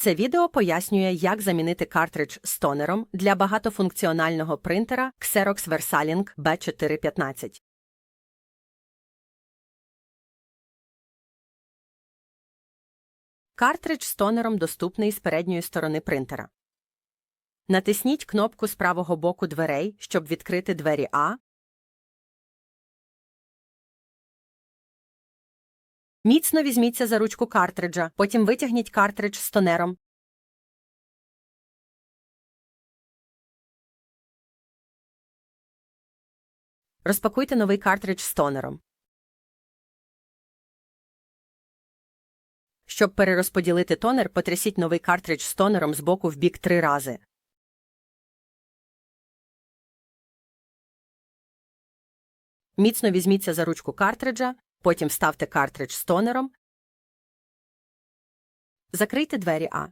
Це відео пояснює, як замінити картридж з тонером для багатофункціонального принтера Xerox Versalink B415. Картридж з тонером доступний з передньої сторони принтера. Натисніть кнопку з правого боку дверей, щоб відкрити двері А. Міцно візьміться за ручку картриджа, потім витягніть картридж з тонером. Розпакуйте новий картридж з тонером. Щоб перерозподілити тонер, потрясіть новий картридж з тонером з боку в бік три рази. Міцно візьміться за ручку картриджа, потім вставте картридж з тонером. Закрийте двері А.